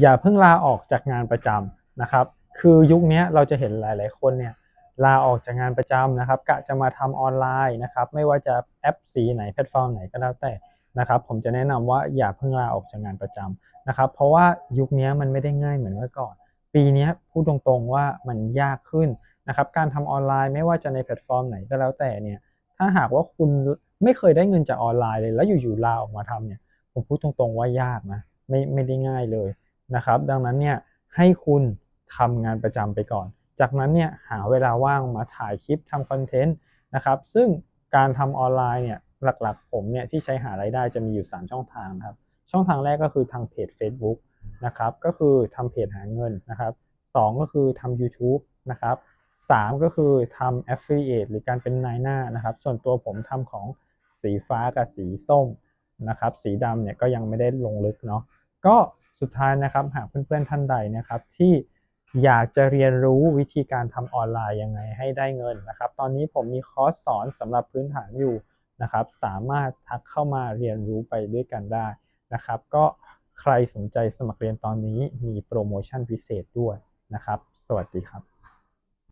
อย่าเพิ่งลาออกจากงานประจำนะครับ คือยุคนี้เราจะเห็นหลาย ๆ คนเนี่ยลาออกจากงานประจำนะครับกะจะมาทำออนไลน์นะครับ ไม่ว่าจะแอปสีไหนแพลตฟอร์มไหนก็แล้วแต่นะครับ ผมจะแนะนำว่าอย่าเพิ่งลาออกจากงานประจำนะครับ เพราะว่ายุคนี้มันไม่ได้ง่ายเหมือนเมื่อก่อน ปีนี้พูดตรงๆว่ามันยากขึ้นนะครับ การทำออนไลน์ไม่ว่าจะในแพลตฟอร์มไหนก็แล้วแต่เนี่ย ถ้าหากว่าคุณไม่เคยได้เงินจากออนไลน์เลย แล้วอยู่ๆลาออกมาทำเนี่ย ผมพูดตรงๆว่ายากนะ ไม่ไม่ได้ง่ายเลย นะครับ ดังนั้นเนี่ยให้คุณทำงานประจำไปก่อน จากนั้นเนี่ยหาเวลาว่างมาถ่ายคลิปทำคอนเทนต์นะครับ ซึ่งการทำออนไลน์เนี่ยหลักๆ ผมเนี่ยที่ใช้หารายได้จะมีอยู่ 3 ช่องทางนะครับ ช่องทางแรกก็คือทางเพจ Facebook นะครับ ก็คือทำเพจหาเงินนะครับสองก็คือทำ YouTube นะครับสามก็คือทำ Affiliate หรือการเป็นนายหน้านะครับ ส่วนตัวผมทำของสีฟ้ากับสีส้มนะครับ สีดำเนี่ยก็ยังไม่ได้ลงลึกเนาะ ก็ สุดท้ายนะครับ หากเพื่อนๆท่านใดนะครับ ที่อยากจะเรียนรู้วิธีการทำออนไลน์ยังไงให้ได้เงินนะครับ ตอนนี้ผมมีคอร์สสอนสำหรับพื้นฐานอยู่นะครับ สามารถทักเข้ามาเรียนรู้ไปด้วยกันได้นะครับ ก็ใครสนใจสมัครเรียนตอนนี้มีโปรโมชั่นพิเศษด้วยนะครับ สวัสดีครับ